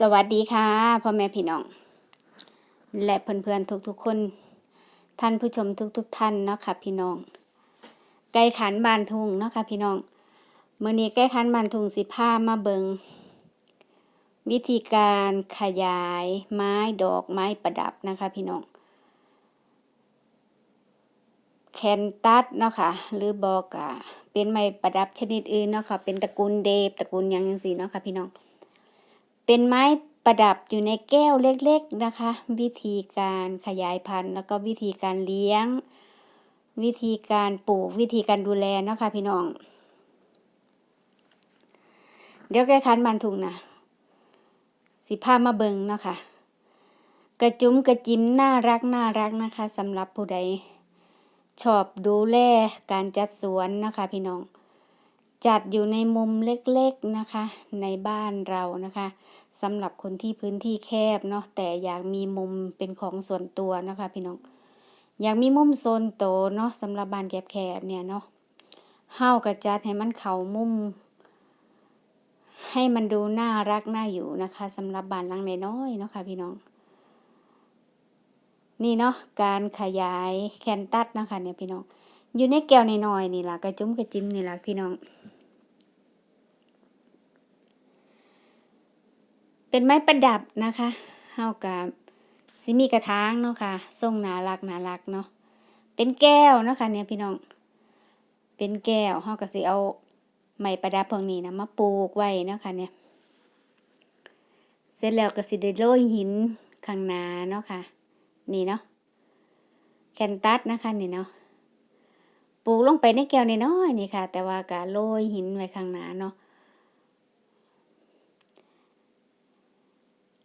สวัสดีค่ะพ่อแม่พี่น้อง และเพื่อนๆทุกๆคน ท่านผู้ชมทุกๆท่านเนาะค่ะพี่น้องไก่ขันบานทุงเนาะค่ะพี่น้องเมื่อนี้ไก่ขันบานทุงสิผ้ามาเบิงวิธีการขยายไม้ดอกไม้ประดับนะคะพี่น้องแคนตัสเนาะค่ะหรือบอกะเป็นไม้ประดับชนิดอื่นเนาะค่ะเป็นตระกูลเดฟตระกูลยังจังซี่เนาะค่ะพี่น้อง เป็นไม้ประดับอยู่ในแก้วเล็กๆนะคะ วิธีการขยายพันธุ์แล้วก็วิธีการเลี้ยง วิธีการปลูกวิธีการดูแลเนาะค่ะพี่น้อง เดี๋ยวแก้คันบันทุงนะสิพามาเบิงเนาะค่ะกระจุ้มกระจิ้มน่ารักน่ารักนะคะสำหรับผู้ใดชอบดูแลการจัดสวนนะคะพี่น้อง จัดอยู่ในมุมเล็กๆนะคะ ในบ้านเรานะคะสำหรับคนที่พื้นที่แคบเนาะแต่อยากมีมุมเป็นของส่วนตัวนะคะพี่น้องอยากมีมุมโซนโตเนาะสำหรับบ้านแคบๆเนี่ยเนาะเฮากระจัดให้มันเข่ามุม ให้มันดูน่ารักน่าอยู่นะคะสำหรับบ้านหลังน้อยๆเนาะค่ะพี่น้อง นี่เนาะการขยายแคนตัสนะคะเนี่ยพี่น้องอยู่ในแก้วน้อยๆนี่ล่ะกระจุ้มกระจิ้มนี่ล่ะพี่น้อง เป็นไม้ประดับนะคะเฮากับสิมีกระถางเนาะค่ะทรงน่ารักน่ารักเนาะเป็นแก้วเนาะค่ะเนี่ยพี่น้อง เป็นแก้วเฮาก็สิเอาไม้ประดับพวกนี้นะมาปลูกไว้เนาะค่ะเนี่ยเสร็จแล้วก็สิได้โรยหินข้างหน้าเนาะค่ะ นี่เนาะแคนตัสนะคะนี่เนาะปลูกลงไปในแก้วน้อยๆนี่ค่ะ แต่ว่าก็โรยหินไว้ข้างหน้าเนาะ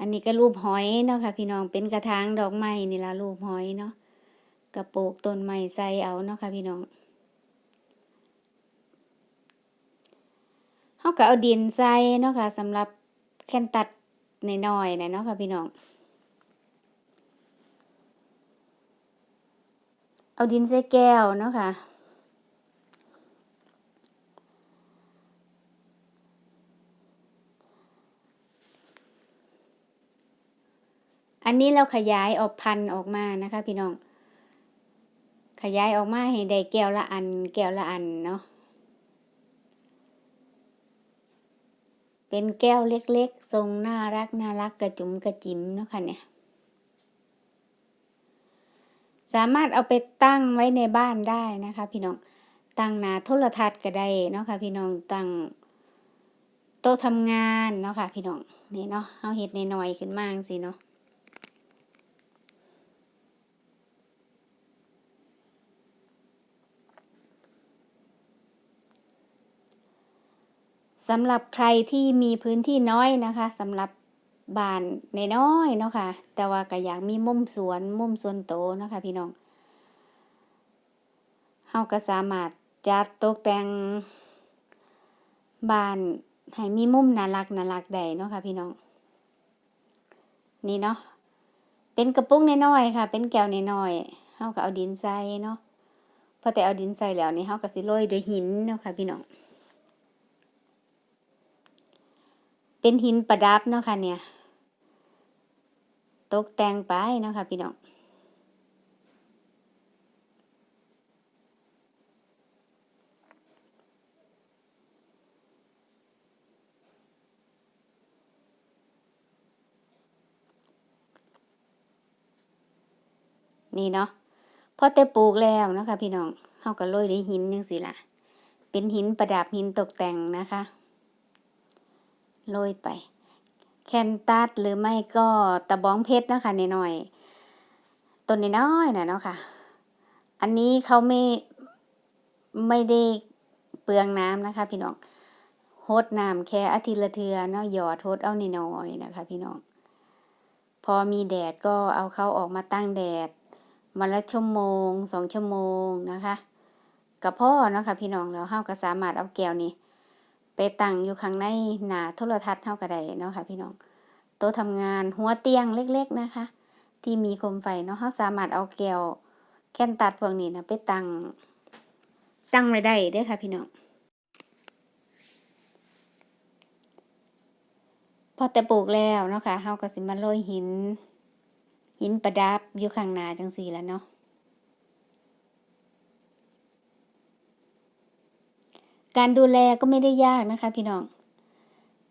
อันนี้ก็รูปหอยเนาะค่ะพี่น้องเป็นกระถางดอกไม้นี่ละรูปหอยเนาะกระปลูกต้นไม้ใส่เอาเนาะค่ะพี่น้องเขาก็เอาดินใส่เนาะค่ะสำหรับแคนตัดในน้อยนะเนาะค่ะพี่น้อง เอาดินใส่แก้วเนาะค่ะ อันนี้เราขยายออกพันออกมานะคะ พี่น้อง ขยายออกมาให้ได้แก้วละอัน แก้วละอันเนาะ เป็นแก้วเล็กๆ ทรงน่ารักน่ารักกระจุมกระจิ๋มเนาะค่ะเนี่ย สามารถเอาไปตั้งไว้ในบ้านได้นะคะ พี่น้อง ตั้งหนาโทรทัศน์ก็ได้เนาะค่ะพี่น้อง ตั้งโต๊ะทำงานเนาะค่ะพี่น้องนี่เนาะเอาเห็ดในหน้อยขึ้นมาสิเนาะ สำหรับใครที่มีพื้นที่น้อยนะคะสำหรับบ้านในน้อยเนาะค่ะ แต่ว่าก็อยากมีมุมสวนมุมสวนโตนะคะพี่น้องเฮาก็สามารถจัดตกแต่งบ้านให้มีมุมน่ารักน่ารักได้เนาะค่ะพี่น้อง นี่เนาะเป็นกระปุกน้อยๆค่ะ เป็นแก้วน้อยๆเฮาก็เอาดินใส่เนาะพอแต่เอาดินใส่แล้วนี่เฮาก็สิโรยด้วยหินเนาะค่ะพี่น้อง เป็นหินประดับเนาะค่ะเนี่ย ตกแต่งไปเนาะค่ะพี่น้องนี่เนาะพอแต่ปลูกแล้วนะคะพี่น้องเฮาก็โรยด้วยหินจังซี่ล่ะ เป็นหินประดับหินตกแต่งนะคะ โรยไป แคนตัสหรือไม่ก็ตะบ้องเพชรนะคะนน้อยต้นน้อยๆนะเนาะค่ะ อันนี้เขาไม่ไม่ได้เปลืองน้ำนะคะ พี่น้องโฮดน้ำแค่อาทิตย์ละเทือเนาะหยอดโฮดเอาน้อยๆนะคะ พี่น้อง พอมีแดดก็เอาเขาออกมาตั้งแดดวันละชั่วโมงสองชั่วโมงนะคะกับพ่อเนาะค่ะพี่น้องแล้วเฮาก็สามารถเอาแก้วนี้ ไปตั้งอยู่ข้างในหนาโทรทัศน์เท่ากับใดเนาะค่ะพี่น้องโต๊ะทำงานหัวเตียงเล็กๆนะคะ ที่มีโคมไฟเนาะเขาสามารถเอาแก้วแค่นตัดพวกนี้นะไปตั้งตั้งไว้ได้เด้อค่ะพี่น้องพอแต่ปลูกแล้วเนาะค่ะเฮาก็สิมาโรยหิน หินประดับอยู่ข้างหน้าจังซี่ล่ะเนาะ การดูแลก็ไม่ได้ยากนะคะ พี่น้อง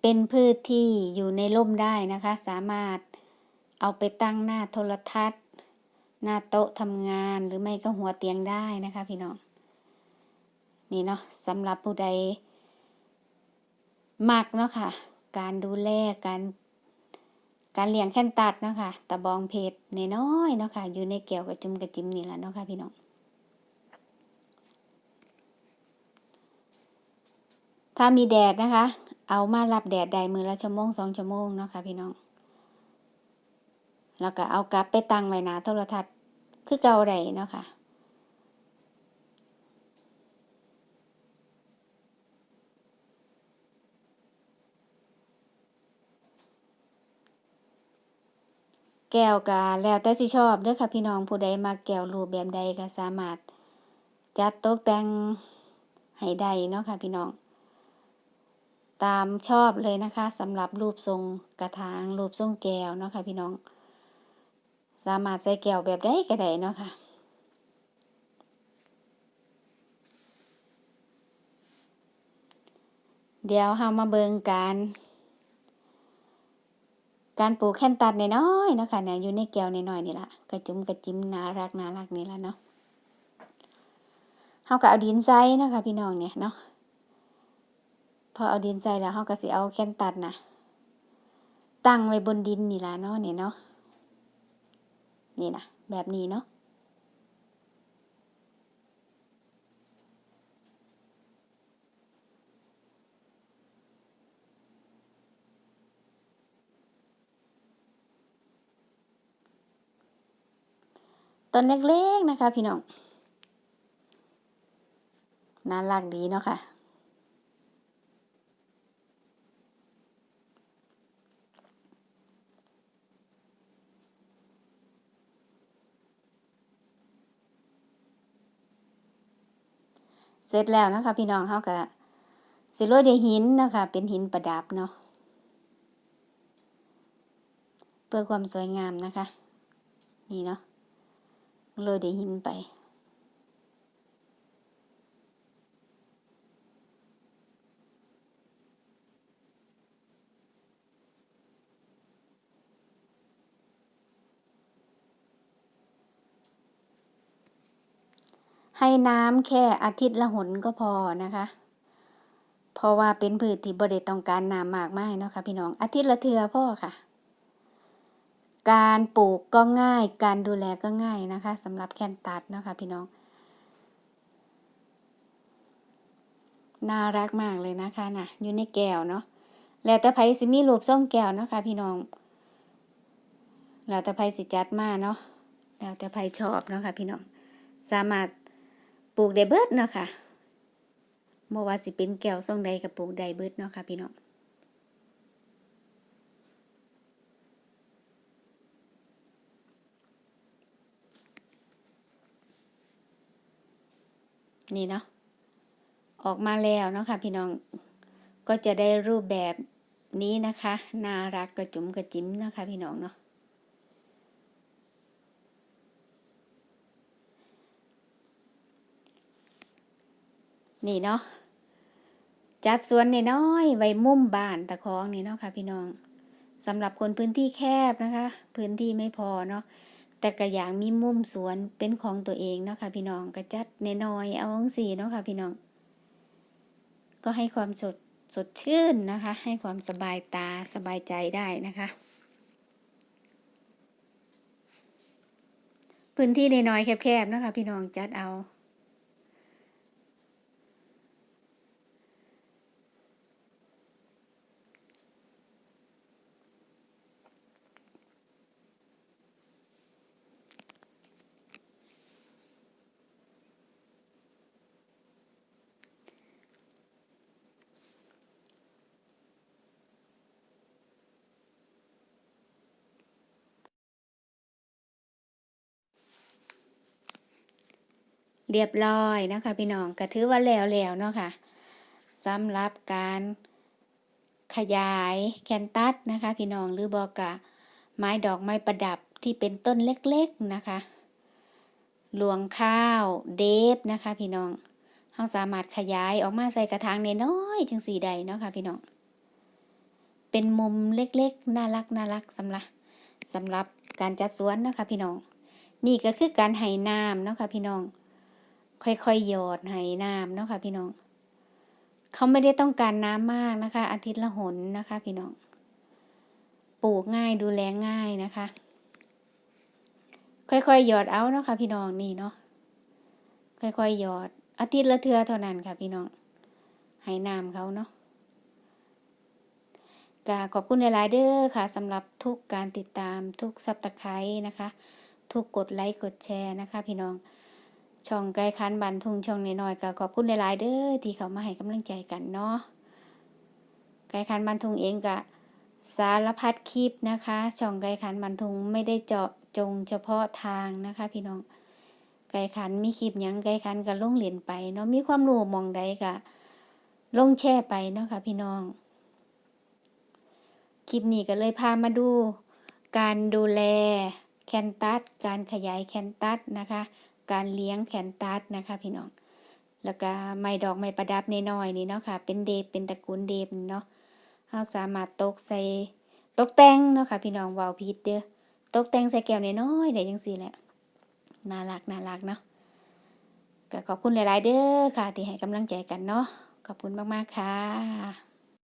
เป็นพืชที่อยู่ในร่มได้นะคะ สามารถเอาไปตั้งหน้าโทรทัศน์ หน้าโต๊ะทำงานหรือไม่ก็หัวเตียงได้นะคะ พี่น้อง นี่เนาะสำหรับผู้ใดมักเนาะค่ะ การดูแลการการเลี้ยงแค่นตัดเนาะค่ะตะบองเพชรน้อยเนาะค่ะอยู่ในแก้วกระจุมกระจิมนี่แหละเนาะค่ะพี่น้อง ถ้ามีแดดนะคะ เอามารับแดดได้มือละชั่วโมงสองชั่วโมงเนาะค่ะพี่น้อง แล้วก็เอากลับไปตั้งไว้หนาโทรทัศน์คือเก่าได้เนาะค่ะแก้วก็แล้วแต่สิชอบเด้อค่ะพี่น้องผู้ใดมาแก้วรูปแบบใดก็สามารถ จัดตกแต่งให้ได้เนาะค่ะพี่น้อง ตามชอบเลยนะคะสำหรับรูปทรงกระถางรูปทรงแก้วเนาะค่ะพี่น้อง สามารถใส่แก้วแบบใดก็ได้เนาะค่ะเดี๋ยวเฮามาเบิงการ การปลูกแค่นตัดน้อยๆเนาะค่ะเนี่ยอยู่ในแก้วน้อยๆนี่ละกระจุมกระจิมน่ารักน่ารักนี่ละเนาะเฮาก็เอาดินใส่เนะคะพี่น้องเนี่ยเนาะ พอเอาดินใส่แล้วเฮาก็สิเอาแค้นตัดนะตั้งไว้บนดินนี่ล่ะเนาะนี่เนาะนี่นะแบบนี้เนาะต้นเล็กๆนะคะพี่น้องน่ารักดีเนาะค่ะ เสร็จแล้วนะคะ พี่น้องเขาก็สิโรยด้วยหินนะคะ เป็นหินประดับเนาะเพื่อความสวยงามนะคะ นี่เนาะโรยด้วยหินไป ให้น้ำแค่อาทิตย์ละหนก็พอนะคะ เพราะว่าเป็นพืชที่บริต้องการน้ำมากมายเนาะค่ะพี่น้องอาทิตย์ละเทือพ่อค่ะ การปลูกก็ง่าย การดูแลก็ง่ายนะคะสำหรับแคนตัดเนาะค่ะพี่น้องน่ารักมากเลยนะคะนะอยู่ในแก้วเนาะแล้วแต่ไผสิมีรูปทรงแก้วเนาะค่ะพี่น้องแล้วแต่ไผสิจัดมาเนาะแล้วแต่ไผชอบเนาะค่ะพี่น้องสามารถ ปลูกได้เบิดเนาะค่ะบ่ว่าสิเป็นแก้วทรงใดก็ปลูกได้เบิดเนาะค่ะพี่น้องนี่เนาะออกมาแล้วเนาะค่ะพี่น้องก็จะได้รูปแบบนี้นะคะ น่ารักกระจุ๋มกระจิ้มนะคะพี่น้องเนาะ นี่เนาะจัดสวนน้อยๆไว้มุมบ้านตะคองนี่เนาะค่ะ พี่น้องสำหรับคนพื้นที่แคบนะคะ พื้นที่ไม่พอเนาะแต่ก็อย่ากมีมุมสวนเป็นของตัวเองเนาะค่ะ พี่น้องก็จัดน้อยๆเอาจังซี่เนาะค่ะ พี่น้อง ก็ให้ความสดสดชื่นนะคะ ให้ความสบายตาสบายใจได้นะคะพื้นที่น้อยๆแคบๆนะคะพี่น้องจัดเอา เรียบร้อยนะคะพี่น้องก็ถือว่าแล้วแล้วเนาะค่ะสำหรับการขยายแคนตัสนะคะ พี่น้องหรือบอกกะไม้ดอกไม้ประดับที่เป็นต้นเล็กๆนะคะหลวงข้าวเดฟนะคะพี่น้องเราสามารถขยายออกมาใส่กระถางในน้อยจังสีใดเนาะค่ะพี่น้อง เป็นมุมเล็กๆ น่ารักน่ารักสำหรับสำหรับการจัดสวนนะคะพี่น้อง นี่ก็คือการให้น้ำเนาะค่ะพี่น้อง ค่อยๆหยอดให้น้ำเนาะค่ะพี่น้องเขาไม่ได้ต้องการน้ำมากนะคะ อาทิตย์ละหนนะคะ พี่น้อง ปลูกง่ายดูแลง่ายนะคะ ค่อยๆหยอดเอาเนาะค่ะพี่น้องนี่เนาะค่อยๆหยอด อาทิตย์ละเทือเท่านั้นค่ะ พี่น้องให้น้ำเขาเนาะกาขอบคุณหลายๆเด้อค่ะสำหรับทุกการติดตามทุกซับตะไคร้นะคะ ทุกกดไลค์กดแชร์นะคะ พี่น้อง ช่องไกลคันบันทุงช่องน้อยๆก็ขอบคุณหลายๆเด้อที่เขามาให้กำลังใจกันเนาะไกลคันบันทุงเองกะสารพัดคลิปนะคะ ช่องไกลคันบันทุงไม่ได้เจาะจงเฉพาะทางนะคะ พี่น้องไก่ขันมีคลิปยังไก่ขันก็ลงเหรียญไปเนาะมีความรู้มองใดก็ลงแช่ไปเนาะค่ะพี่น้อง คลิปนี้ก็เลยพามาดู การดูแลแคนตัสการขยายแคนตัสนะคะ การเลี้ยงแคนตัสนะคะพี่น้อง แล้วก็ไม้ดอกไม้ประดับน้อยนี่เนาะค่ะ เป็นเดฟเป็นตระกูลเดฟเนาะเราสามารถตกใส่ตกแต่งเนาะค่ะพี่น้องวาวพีดเด้อตกแต่งใส่แก้วน้อยได้จังซี่แหละน่ารักน่ารักเนาะก็ขอบคุณหลาย ๆ เด้อค่ะ ที่ให้กำลังใจกันเนาะขอบคุณมาก ๆ ค่ะ